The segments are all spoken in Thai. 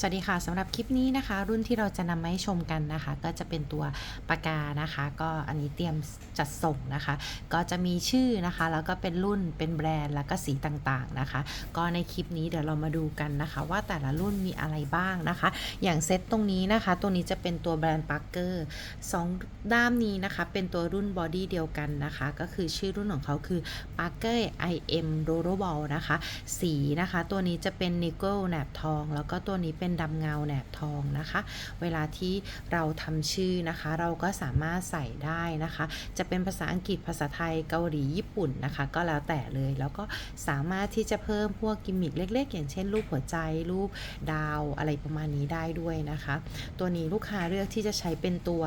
สวัสดีค่ะสำหรับคลิปนี้นะคะ รุ่นที่เราจะนำมาให้ชมกันนะคะ ก็จะเป็นตัวปากกานะคะ ก็อันนี้เตรียมจัดส่งนะคะ ก็จะมีชื่อนะคะ แล้วก็เป็นรุ่นเป็นแบรนด์แล้วก็สีต่างๆนะคะ ก็ในคลิปนี้เดี๋ยวเรามาดูกันนะคะ ว่าแต่ละรุ่นมีอะไรบ้างนะคะ อย่างเซตตรงนี้นะคะ ตัวนี้จะเป็นตัวแบรนด์ปาร์เกอร์สองด้ามนี้นะคะ เป็นตัวรุ่นบอดี้เดียวกันนะคะ ก็คือชื่อรุ่นของเขาคือ Parker IM r o l l e r Ball นะคะ สีนะคะ ตัวนี้จะเป็นนิกเกิลแหนบทอง แล้วก็ตัวนี้เป็นดำเงาแหนบทองนะคะ เวลาที่เราทำชื่อนะคะ เราก็สามารถใส่ได้นะคะ จะเป็นภาษาอังกฤษภาษาไทยเกาหลีญี่ปุ่นนะคะ ก็แล้วแต่เลยแล้วก็สามารถที่จะเพิ่มพวกกิมมิคเล็ก ๆ อย่างเช่น รูปหัวใจรูปดาวอะไรประมาณนี้ได้ด้วยนะคะ ตัวนี้ลูกค้าเลือกที่จะใช้เป็นตัว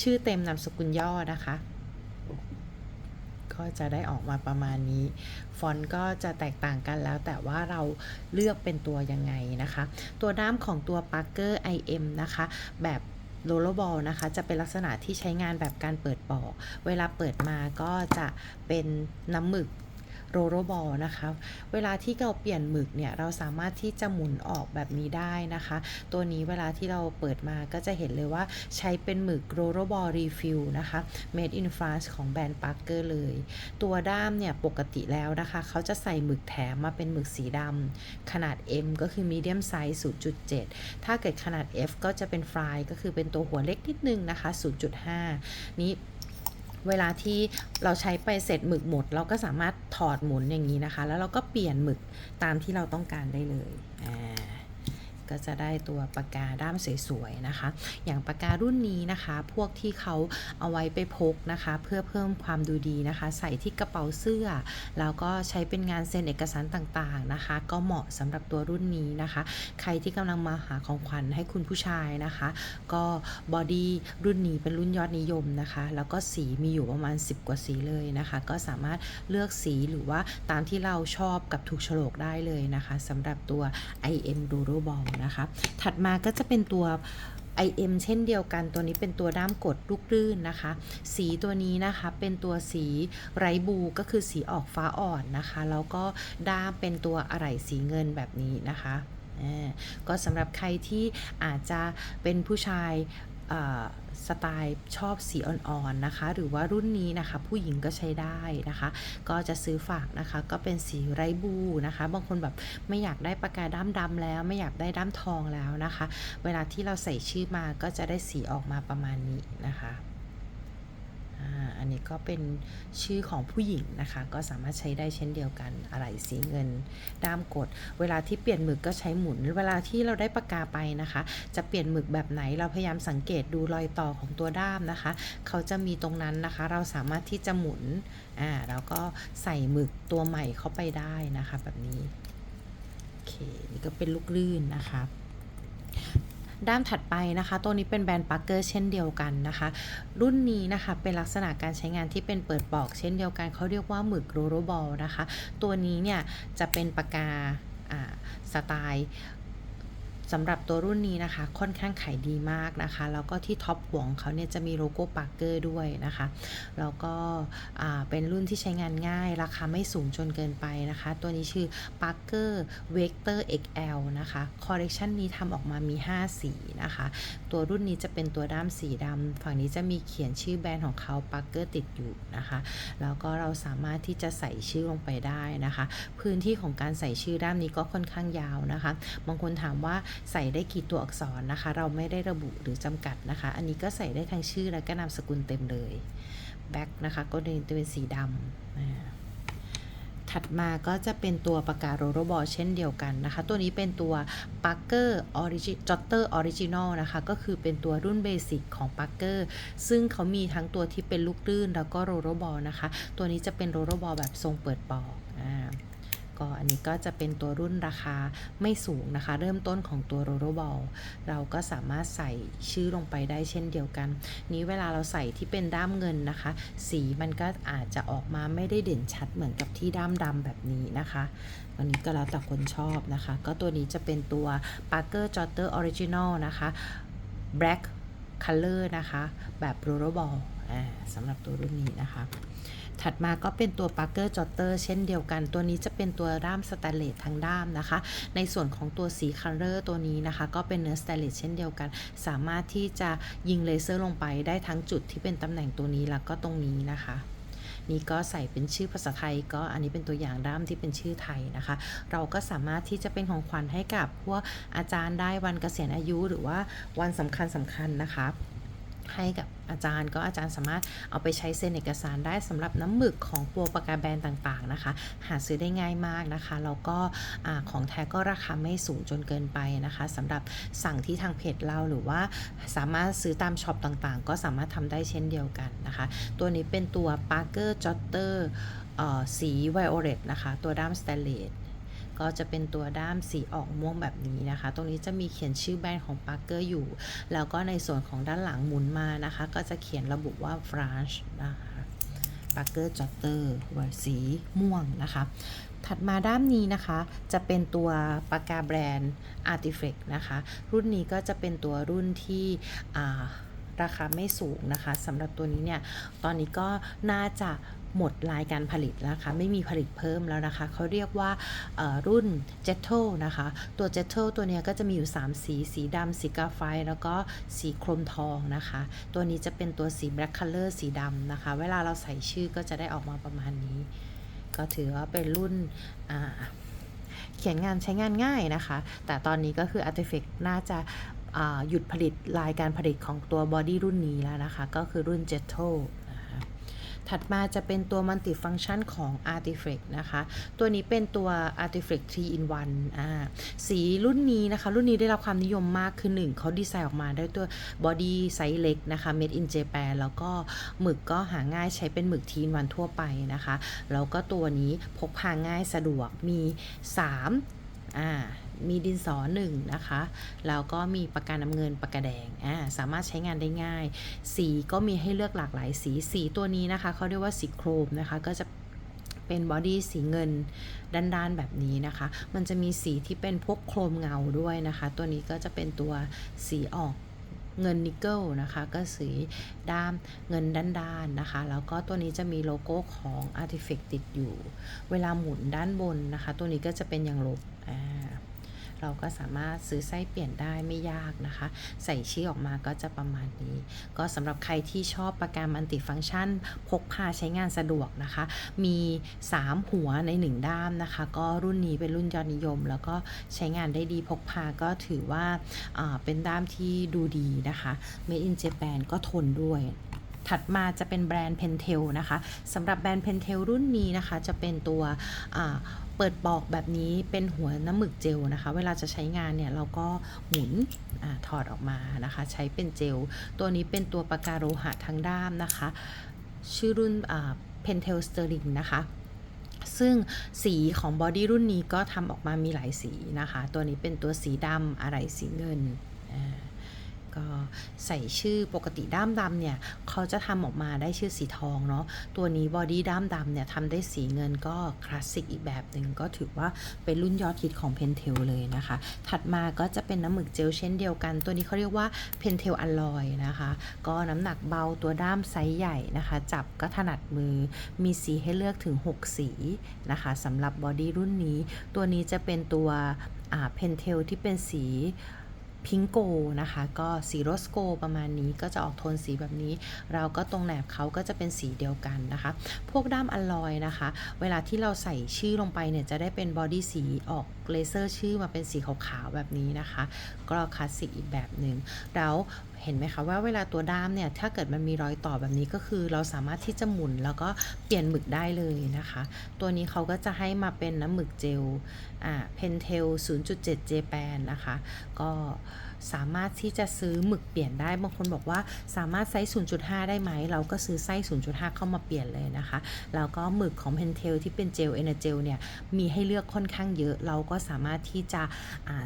ชื่อเต็มนามสกุลย่อนะคะ ก็จะได้ออกมาประมาณนี้ ฟอนต์ก็จะแตกต่างกันแล้วแต่ว่าเราเลือกเป็นตัวยังไงนะคะ ตัวด้ามของตัว Parker IM นะคะ แบบโรลบอลนะคะ จะเป็นลักษณะที่ใช้งานแบบการเปิดปอก เวลาเปิดมาก็จะเป็นน้ำหมึก โรล l บอลนะคะ เวลาที่เราเปลี่ยนหมึกเนี่ยเราสามารถที่จะหมุนออกแบบนี้ได้นะคะ ตัวนี้เวลาที่เราเปิดมาก็จะเห็นเลยว่าใช้เป็นหมึกโรล l บอลรีฟิลนะคะ made in France ของแบรนด์ Parker เลย ตัวด้ามเนี่ยปกติแล้วนะคะ เขาจะใส่หมึกแถมมาเป็นหมึกสีดำขนาด M ก็คือ medium size 0.7 ถ้าเกิดขนาด F ก็จะเป็น fry ก็คือเป็นตัวหัวเล็กนิดนึงนะคะ 0.5 นี้ เวลาที่เราใช้ไปเสร็จหมึกหมด เราก็สามารถถอดหมุนอย่างนี้นะคะ แล้วเราก็เปลี่ยนหมึกตามที่เราต้องการได้เลยอ่า ก็จะได้ตัวปากกาด้ามสวยๆนะคะ อย่างปากการุ่นนี้นะคะ พวกที่เขาเอาไว้ไปพกนะคะ เพื่อเพิ่มความดูดีนะคะ ใส่ที่กระเป๋าเสื้อ แล้วก็ใช้เป็นงานเซ็นเอกสารต่างๆนะคะ ก็เหมาะสำหรับตัวรุ่นนี้นะคะ ใครที่กำลังมาหาของขวัญให้คุณผู้ชายนะคะ ก็บอดี้รุ่นนี้เป็นรุ่นยอดนิยมนะคะ แล้วก็สีมีอยู่ประมาณ 10 กว่าสีเลยนะคะ ก็สามารถเลือกสีหรือว่าตามที่เราชอบกับถูกโฉลกได้เลยนะคะสำหรับตัว IM d o r o Ball นะคะ ถัดมาก็จะเป็นตัว IM เช่นเดียวกันตัวนี้เป็นตัวด้ามกดลูกลื่นนะคะ สีตัวนี้นะคะเป็นตัวสีไรบูก็คือสีออกฟ้าอ่อนนะคะ แล้วก็ด้ามเป็นตัวอะไหล่สีเงินแบบนี้นะคะก็สำหรับใครที่อาจจะเป็นผู้ชาย สไตล์ชอบสีอ่อนๆนะคะ หรือว่ารุ่นนี้นะคะ ผู้หญิงก็ใช้ได้นะคะ ก็จะซื้อฝากนะคะ ก็เป็นสีไรบูนะคะ บางคนแบบไม่อยากได้ปากกาด้ามดำแล้ว ไม่อยากได้ด้ามทองแล้วนะคะ เวลาที่เราใส่ชื่อมาก็จะได้สีออกมาประมาณนี้นะคะ อันนี้ก็เป็นชื่อของผู้หญิงนะคะ ก็สามารถใช้ได้เช่นเดียวกัน อะไรสีเงินด้ามกด เวลาที่เปลี่ยนหมึกก็ใช้หมุน เวลาที่เราได้ปากกาไปนะคะ จะเปลี่ยนหมึกแบบไหน เราพยายามสังเกตดูรอยต่อของตัวด้ามนะคะ เขาจะมีตรงนั้นนะคะ เราสามารถที่จะหมุน อ่า แล้วก็ใส่หมึกตัวใหม่เข้าไปได้นะคะ แบบนี้ โอเค นี่ก็เป็นลูกลื่นนะคะ ด้ามถัดไปนะคะ ตัวนี้เป็นแบรนด์ปักเกอร์เช่นเดียวกันนะคะ รุ่นนี้นะคะเป็นลักษณะการใช้งานที่เป็นเปิดปอกเช่นเดียวกัน เขาเรียกว่าหมึกโรโรบอลนะคะ ตัวนี้เนี่ยจะเป็นปากกาสไตล์ สำหรับตัวรุ่นนี้นะคะ ค่อนข้างขายดีมากนะคะ แล้วก็ที่ท็อปหัวของเขาเนี่ยจะมีโลโก้ปาร์เกอร์ด้วยนะคะ แล้วก็เป็นรุ่นที่ใช้งานง่าย ราคาไม่สูงจนเกินไปนะคะ ตัวนี้ชื่อ Parker Vector XL นะคะ คอลเลกชันนี้ทำออกมามี 5 สีนะคะ ตัวรุ่นนี้จะเป็นตัวด้ามสีดำฝั่งนี้จะมีเขียนชื่อแบรนด์ของเขา Parker ติดอยู่นะคะ แล้วก็เราสามารถที่จะใส่ชื่อลงไปได้นะคะ พื้นที่ของการใส่ชื่อด้ามนี้ก็ค่อนข้างยาวนะคะ บางคนถามว่าใส่ได้กี่ตัวอักษรนะคะ เราไม่ได้ระบุหรือจำกัดนะคะ อันนี้ก็ใส่ได้ทั้งชื่อและก็นามสกุลเต็มเลยแบ็คนะคะก็จะเป็นสีดำถัดมาก็จะเป็นตัวปากกาโรโรบอลเช่นเดียวกันนะคะ ตัวนี้เป็นตัว Parker Origi Jotter Original นะคะ ก็คือเป็นตัวรุ่นเบสิกของ Parker ซึ่งเขามีทั้งตัวที่เป็นลูกลื่นแล้วก็โรโรบอลนะคะ ตัวนี้จะเป็นโรโรบอลแบบทรงเปิดปอกอ่า ก็อันนี้ก็จะเป็นตัวรุ่นราคาไม่สูงนะคะ เริ่มต้นของตัวโรโรบอลเราก็สามารถใส่ชื่อลงไปได้เช่นเดียวกัน นี้เวลาเราใส่ที่เป็นด้ามเงินนะคะ สีมันก็อาจจะออกมาไม่ได้เด่นชัดเหมือนกับที่ด้ามดำแบบนี้นะคะอันนี้ก็แล้วแต่คนชอบนะคะ ก็ตัวนี้จะเป็นตัว Parker Jotter Original นะคะ Black Color นะคะ แบบ Rollerball อ่าสำหรับตัวรุ่นนี้นะคะ ถัดมาก็เป็นตัว Parker Jotter เช่นเดียวกัน ตัวนี้จะเป็นตัวด้ามสแตนเลสทั้งด้ามนะคะ ในส่วนของตัวสีคัลเลอร์ตัวนี้นะคะ ก็เป็นเนื้อสแตนเลสเช่นเดียวกัน สามารถที่จะยิงเลเซอร์ลงไปได้ทั้งจุดที่เป็นตำแหน่งตัวนี้แล้วก็ตรงนี้นะคะนี่ก็ใส่เป็นชื่อภาษาไทยก็อันนี้เป็นตัวอย่างด้ามที่เป็นชื่อไทยนะคะ เราก็สามารถที่จะเป็นของขวัญให้กับพวกอาจารย์ได้วันเกษียณอายุหรือว่าวันสำคัญสำคัญนะคะ ให้กับ อาจารย์ ก็อาจารย์สามารถเอาไปใช้เซ็นเอกสารได้สำหรับน้ำหมึกของตัวปากกาแบรนด์ต่างๆนะคะ หาซื้อได้ง่ายมากนะคะแล้วก็ของแท้ก็ราคาไม่สูงจนเกินไปนะคะสำหรับสั่งที่ทางเพจเราหรือว่าสามารถซื้อตามช็อปต่างๆ ก็สามารถทำได้เช่นเดียวกันนะคะ ตัวนี้เป็นตัว Parker Jotter เอ่อสี Violet นะคะ ตัวด้ามสแตนเลส ก็จะเป็นตัวด้ามสีออกม่วงแบบนี้นะคะ ตรงนี้จะมีเขียนชื่อแบรนด์ของ Parker อยู่ แล้วก็ในส่วนของด้านหลังหมุนมานะคะ ก็จะเขียนระบุว่า France นะคะ Parker Jotter ไว้สีม่วงนะคะถัดมาด้านนี้นะคะ จะเป็นตัวปากกาแบรนด์ Artifact นะคะ รุ่นนี้ก็จะเป็นตัวรุ่นที่ราคาไม่สูงนะคะสำหรับตัวนี้เนี่ย ตอนนี้ก็น่าจะ หมดรายการผลิตแล้วนะคะ ไม่มีผลิตเพิ่มแล้วนะคะ เขาเรียกว่ารุ่น j e t t o นะคะ ตัว j e t t o ตัวนี้ก็จะมีอยู่ 3 สี สีดำสีกาไฟ แล้วก็สีโครมทองนะคะ ตัวนี้จะเป็นตัวสี black color สีดำนะคะ เวลาเราใส่ชื่อก็จะได้ออกมาประมาณนี้ ก็ถือว่าเป็นรุ่นเขียนงานใช้งานง่ายนะคะ แต่ตอนนี้ก็คือ Artifact น่าจะหยุดผลิตรายการผลิตของตัวบอดี้รุ่นนี้แล้วนะคะ ก็คือรุ่น Jetto นะคะ ถัดมาจะเป็นตัว Multifunction ของ Artifact นะคะ ตัวนี้เป็นตัว Artifact 3 in 1อ่าสีรุ่นนี้นะคะ รุ่นนี้ได้รับความนิยมมากคือ1เขาดีไซน์ออกมาได้ตัวบอดี้ไซส์เล็กนะคะ made in Japan แล้วก็หมึกก็หาง่ายใช้เป็นหมึกทีนวันทั่วไปนะคะ แล้วก็ตัวนี้พกพาง่ายสะดวกมี 3 อ่ามีดินสอหนึ่งนะคะ แล้วก็มีปากกาน้ำเงินปากกาแดงอ่าสามารถใช้งานได้ง่าย สีก็มีให้เลือกหลากหลายสี สีตัวนี้นะคะเขาเรียกว่าสีโครมนะคะ ก็จะเป็นบอดี้สีเงินด้านๆแบบนี้นะคะ มันจะมีสีที่เป็นพวกโครมเงาด้วยนะคะ ตัวนี้ก็จะเป็นตัวสีออก เงินนิกเกิลนะคะก็สีด้ามเงินด้านๆนะคะ แล้วก็ตัวนี้จะมีโลโก้ของ Artifact ติดอยู่ เวลาหมุนด้านบนนะคะ ตัวนี้ก็จะเป็นอย่างลบอ่า เราก็สามารถซื้อไส้เปลี่ยนได้ไม่ยากนะคะ ใส่ชื่อออกมาก็จะประมาณนี้ ก็สำหรับใครที่ชอบปากกามัลติฟังก์ชัน พกพาใช้งานสะดวกนะคะ มี 3 หัวใน 1 ด้ามนะคะ ก็รุ่นนี้เป็นรุ่นยอดนิยม แล้วก็ใช้งานได้ดีพกพาก็ถือว่าาเป็นด้ามที่ดูดีนะคะ Made in Japan ก็ทนด้วยถัดมาจะเป็นแบรนด์ Pentel นะคะสำหรับแบรนด์ Pentel รุ่นนี้นะคะ จะเป็นตัวอ่า เปิดปอกแบบนี้เป็นหัวน้ำหมึกเจลนะคะ เวลาจะใช้งานเนี่ยเราก็หมุนอถอดออกมานะคะ ใช้เป็นเจล ตัวนี้เป็นตัวปากกาโลหะทั้งด้ามนะคะ ชื่อรุ่นอ่า Pentel Sterling นะคะซึ่งสีของบอดี้รุ่นนี้ก็ทำออกมามีหลายสีนะคะ ตัวนี้เป็นตัวสีดำอะไรสีเงินอ่า ก็ใส่ชื่อปกติด้ามดำเนี่ยเขาจะทำออกมาได้ชื่อสีทองเนาะตัวนี้บอดี้ด้ามดำเนี่ยทำได้สีเงินก็คลาสสิกอีกแบบหนึ่งก็ถือว่าเป็นรุ่นยอดฮิตของ Pentel เลยนะคะ ถัดมาก็จะเป็นน้ำหมึกเจลเช่นเดียวกัน ตัวนี้เขาเรียกว่า Pentel Alloy นะคะ ก็น้ำหนักเบาตัวด้ามไซส์ใหญ่นะคะ จับก็ถนัดมือมีสีให้เลือกถึง 6 สีนะคะสำหรับบอดี้รุ่นนี้ ตัวนี้จะเป็นตัวอ่า Pentel ที่เป็นสี พิงโกนะคะ ก็สีโรสโกประมาณนี้ก็จะออกโทนสีแบบนี้ เราก็ตรงแหนบเขาก็จะเป็นสีเดียวกันนะคะ พวกด้ามอลลอยนะคะ เวลาที่เราใส่ชื่อลงไปเนี่ยจะได้เป็นบอดี้สีออก เลเซอร์ชื่อมาเป็นสีขาวๆแบบนี้นะคะ ก็คลาสสิกอีกแบบหนึ่งแล้วเห็นไหมคะว่าเวลาตัวด้ามเนี่ยถ้าเกิดมันมีรอยต่อแบบนี้ก็คือ เราสามารถที่จะหมุนแล้วก็เปลี่ยนหมึกได้เลยนะคะ ตัวนี้เขาก็จะให้มาเป็นน้ำหมึกเจลอ่าเพนเทล0.7 เจแปนนะคะ ก็ สามารถที่จะซื้อหมึกเปลี่ยนได้ บางคนบอกว่าสามารถไซส์0.5 ได้ไหม เราก็ซื้อไซส้0.5 เข้ามาเปลี่ยนเลยนะคะ แล้วก็หมึกของเพนเทลที่เป็นเจลเอเนเจลเนี่ยมีให้เลือกค่อนข้างเยอะ เราก็สามารถที่จะ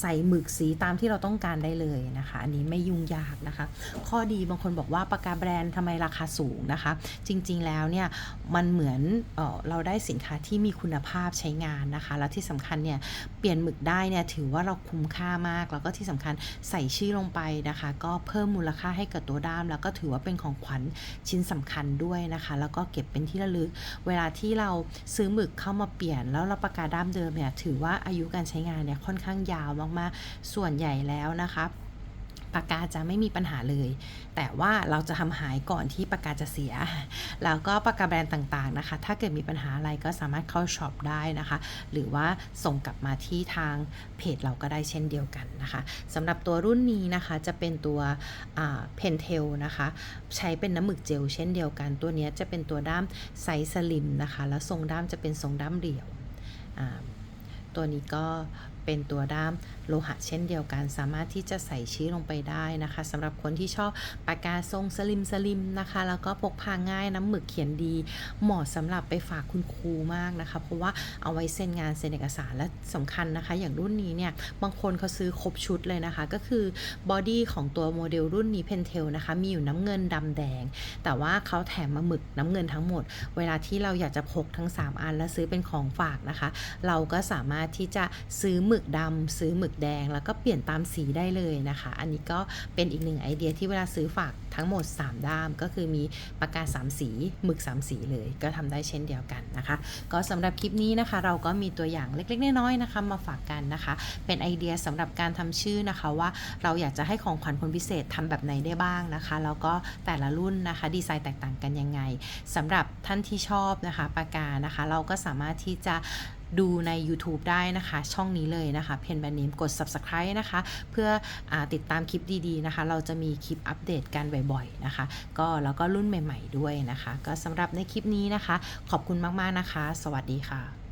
ใส่หมึกสีตามที่เราต้องการได้เลยนะคะ อันนี้ไม่ยุ่งยากนะคะ ข้อดีบางคนบอกว่าปากกาแบรนด์ทำไมราคาสูงนะคะ จริงๆแล้วเนี่ยมันเหมือนเออเราได้สินค้าที่มีคุณภาพใช้งานนะคะ แล้วที่สำคัญเนี่ยเปลี่ยนหมึกได้เนี่ยถือว่าเราคุ้มค่ามาก แล้วก็ที่สำคัญส่ชื่อลงไปนะคะ ก็เพิ่มมูลค่าให้กับตัวด้าม แล้วก็ถือว่าเป็นของขวัญชิ้นสำคัญด้วยนะคะ แล้วก็เก็บเป็นที่ระลึก เวลาที่เราซื้อหมึกเข้ามาเปลี่ยน แล้วเราปากกาด้ามเดิมเนี่ยถือว่าอายุการใช้งานเนี่ยค่อนข้างยาวมากๆ ส่วนใหญ่แล้วนะคะ ปากกาจะไม่มีปัญหาเลย แต่ว่าเราจะทำหายก่อนที่ปากกาจะเสีย แล้วก็ปากกาแบรนด์ต่างๆนะคะ ถ้าเกิดมีปัญหาอะไรก็สามารถเข้าช็อปได้นะคะ หรือว่าส่งกลับมาที่ทางเพจเราก็ได้เช่นเดียวกันนะคะสำหรับตัวรุ่นนี้นะคะจะเป็นตัวเพนเทลนะคะ ใช้เป็นน้ำหมึกเจลเช่นเดียวกัน ตัวนี้จะเป็นตัวด้ามไซส์สลิมนะคะ แล้วทรงด้ามจะเป็นทรงด้ามเดี่ยว ตัวนี้ก็เป็นตัวด้ามโลหะเช่นเดียวกัน สามารถที่จะใส่ชื่อลงไปได้นะคะสำหรับคนที่ชอบปากกาทรงสลิมสลิมนะคะ แล้วก็พกพาง่ายน้ำหมึกเขียนดี เหมาะสำหรับไปฝากคุณครูมากนะคะ เพราะว่าเอาไว้เซ็นงานเซ็นเอกสารและสำคัญนะคะ อย่างรุ่นนี้เนี่ยบางคนเขาซื้อครบชุดเลยนะคะ ก็คือบอดี้ของตัวโมเดลรุ่นนี้เพนเทลนะคะ มีอยู่น้ำเงินดำแดง แต่ว่าเขาแถมมาหมึกน้ำเงินทั้งหมด เวลาที่เราอยากจะพกทั้ง 3 อัน แล้วซื้อเป็นของฝากนะคะ เราก็สามารถที่จะซื้อหมึกดำซื้อหมึกแดง แล้วก็เปลี่ยนตามสีได้เลยนะคะ อันนี้ก็เป็นอีกหนึ่งไอเดียที่เวลาซื้อฝากทั้งหมด 3 ด้าม ก็คือมีปากกา 3 สีหมึก 3 สีเลย ก็ทำได้เช่นเดียวกันนะคะ ก็สำหรับคลิปนี้นะคะ เราก็มีตัวอย่างเล็กๆน้อยๆนะคะ มาฝากกันนะคะ เป็นไอเดียสำหรับการทำชื่อนะคะว่าเราอยากจะให้ของขวัญคนพิเศษทำแบบไหนได้บ้างนะคะ แล้วก็แต่ละรุ่นนะคะดีไซน์แตกต่างกันยังไงสำหรับท่านที่ชอบนะคะปากกานะคะ เราก็สามารถที่จะ ดูใน YouTube ได้นะคะ ช่องนี้เลยนะคะเพนแบนนิมกด subscribe นะคะ เพื่ออติดตามคลิปดีๆนะคะ เราจะมีคลิปอัปเดตกันบ่อยๆนะคะ ก็แล้วก็รุ่นใหม่ ๆด้วยนะคะ ก็สำหรับในคลิปนี้นะคะ ขอบคุณมากๆนะคะ สวัสดีค่ะ